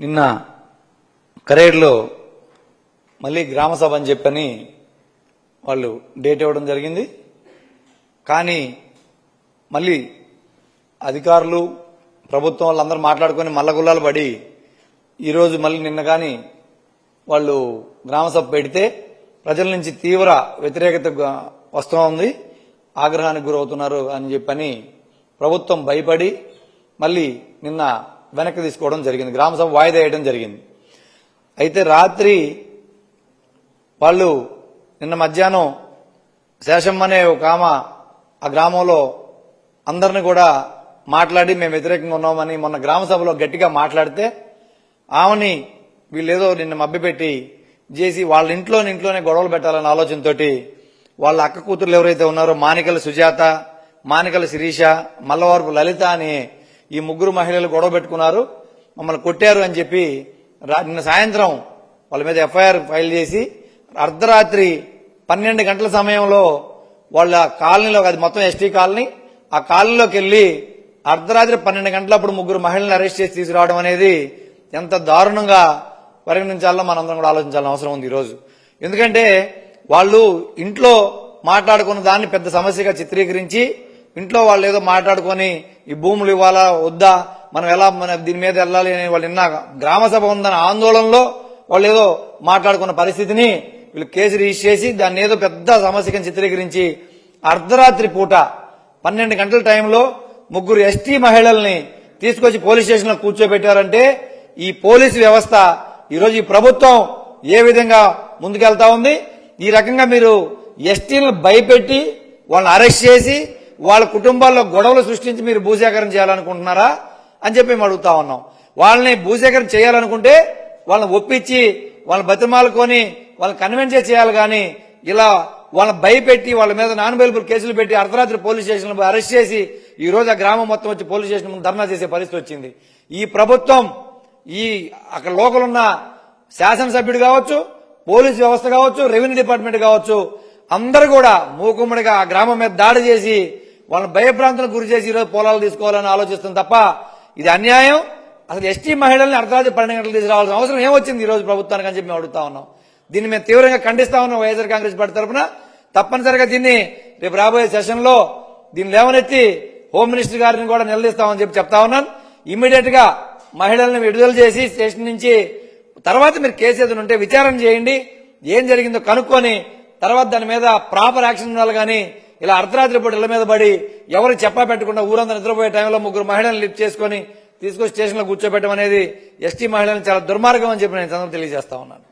నిన్న కరేడ్లో మళ్ళీ గ్రామ సభ అని చెప్పని వాళ్ళు డేట్ ఇవ్వడం జరిగింది. కానీ మళ్ళీ అధికారులు ప్రభుత్వం వాళ్ళందరూ మాట్లాడుకొని మల్లగుల్లాలు పడి ఈరోజు మళ్ళీ నిన్న కానీ వాళ్ళు గ్రామ సభ పెడితే ప్రజల నుంచి తీవ్ర వ్యతిరేకత వస్తూ ఉంది. ఆగ్రహానికి గురవుతున్నారు అని చెప్పని ప్రభుత్వం భయపడి మళ్ళీ నిన్న వెనక్కి తీసుకోవడం జరిగింది. గ్రామ సభ వాయిదా వేయడం జరిగింది. అయితే రాత్రి వాళ్ళు నిన్న మధ్యాహ్నం శేషమ్మ అనే ఒక ఆమె ఆ గ్రామంలో అందరిని కూడా మాట్లాడి మేము వ్యతిరేకంగా ఉన్నామని మొన్న గ్రామ సభలో గట్టిగా మాట్లాడితే ఆమెని వీళ్ళేదో నిన్న మభ్యపెట్టి చేసి వాళ్ళ ఇంట్లో ఇంట్లోనే గొడవలు పెట్టాలనే ఆలోచనతోటి వాళ్ళ అక్క కూతుర్లు ఎవరైతే ఉన్నారో మానికల సుజాత మానికల శిరీష మల్లవరపు లలిత అని ఈ ముగ్గురు మహిళలు గొడవ పెట్టుకున్నారు. మమ్మల్ని కొట్టారు అని చెప్పి నిన్న సాయంత్రం వాళ్ళ మీద ఎఫ్ఐఆర్ ఫైల్ చేసి అర్ధరాత్రి పన్నెండు గంటల సమయంలో వాళ్ళ కాలనీలో అది మొత్తం ఎస్టీ కాలనీ ఆ కాలనీలోకి వెళ్ళి అర్ధరాత్రి పన్నెండు గంటలప్పుడు ముగ్గురు మహిళలను అరెస్ట్ చేసి తీసుకురావడం అనేది ఎంత దారుణంగా పరిగణించాలో మనందరం కూడా ఆలోచించాల్సిన అవసరం ఉంది ఈరోజు. ఎందుకంటే వాళ్ళు ఇంట్లో మాట్లాడుకున్న దాన్ని పెద్ద సమస్యగా చిత్రీకరించి ఇంట్లో వాళ్ళు ఏదో మాట్లాడుకొని ఈ భూములు ఇవ్వాలా? వద్దా? మనం ఎలా మన దీని మీద వెళ్ళాలి? అని వాళ్ళు నిన్న గ్రామ సభ ఉందన్న ఆందోళనలో వాళ్ళు ఏదో మాట్లాడుకున్న పరిస్థితిని వీళ్ళు కేసు రిజిస్టర్ చేసి దాన్ని ఏదో పెద్ద సమస్యగా చిత్రీకరించి అర్ధరాత్రి పూట పన్నెండు గంటల టైంలో ముగ్గురు ఎస్టీ మహిళల్ని తీసుకొచ్చి పోలీస్ స్టేషన్లో కూర్చోబెట్టారంటే ఈ పోలీసు వ్యవస్థ ఈరోజు ఈ ప్రభుత్వం ఏ విధంగా ముందుకెళ్తా ఉంది? ఈ రకంగా మీరు ఎస్టీలను భయపెట్టి వాళ్ళని అరెస్ట్ చేసి వాళ్ళ కుటుంబాల్లో గొడవలు సృష్టించి మీరు భూసేకరణ చేయాలనుకుంటున్నారా అని చెప్పి మేము అడుగుతా ఉన్నాం. వాళ్ళని భూసేకరణ చేయాలనుకుంటే వాళ్ళని ఒప్పించి వాళ్ళని బతిమాలుకొని వాళ్ళని కన్విన్స్ చేయాలి కానీ ఇలా వాళ్ళని భయపెట్టి వాళ్ళ మీద నాన్ బెయిలబుల్ కేసులు పెట్టి అర్ధరాత్రి పోలీస్ స్టేషన్ అరెస్ట్ చేసి ఈ రోజు ఆ గ్రామం మొత్తం వచ్చి పోలీస్ స్టేషన్ ముందు ధర్నా చేసే పరిస్థితి వచ్చింది. ఈ ప్రభుత్వం ఈ అక్కడ లోకల్ ఉన్న శాసనసభ్యుడు కావచ్చు పోలీస్ వ్యవస్థ కావచ్చు రెవెన్యూ డిపార్ట్మెంట్ కావచ్చు అందరు కూడా మూకుమ్మడిగా ఆ గ్రామం మీద దాడి చేసి వాళ్ళని భయభ్రాంతులకు గురి చేసి ఈరోజు పొలాలు తీసుకోవాలని ఆలోచిస్తుంది తప్ప ఇది అన్యాయం. అసలు ఎస్టీ మహిళల్ని అర్ధరాత్రి పన్నెండు గంటలు తీసుకురావాల్సిన అవసరం ఏమొచ్చింది ఈ రోజు ప్రభుత్వానికి అని చెప్పి మేము అడుగుతా ఉన్నాం. దీన్ని మేము తీవ్రంగా ఖండిస్తా ఉన్నాం వైఎస్ఆర్ కాంగ్రెస్ పార్టీ తరఫున తప్పనిసరిగా దీన్ని రేపు రాబోయే సెషన్లో దీన్ని లేవనెత్తి హోమ్ మినిస్టర్ గారిని కూడా నిలదీస్తామని చెప్పి చెప్తా ఉన్నాను. ఇమ్మీడియట్గా మహిళల్ని విడుదల చేసి స్టేషన్ నుంచి తర్వాత మీరు కేసు ఏదైనా ఉంటే విచారణ చేయండి. ఏం జరిగిందో కనుక్కొని తర్వాత దాని మీద ప్రాపర్ యాక్షన్ ఉండాలి కానీ ఇలా అర్ధరాత్రి పూట ఇళ్ళ మీద పడి ఎవరు చెప్పా పెట్టకుండా ఊరంతా నిద్రపోయే టైంలో ముగ్గురు మహిళలను లిఫ్ట్ చేసుకొని తీసుకొని స్టేషన్లో కూర్చోబెట్టడం అనేది ఎస్టీ మహిళలను చాలా దుర్మార్గం అని చెప్పి నేను ఈ తెలియజేస్తా ఉన్నాను.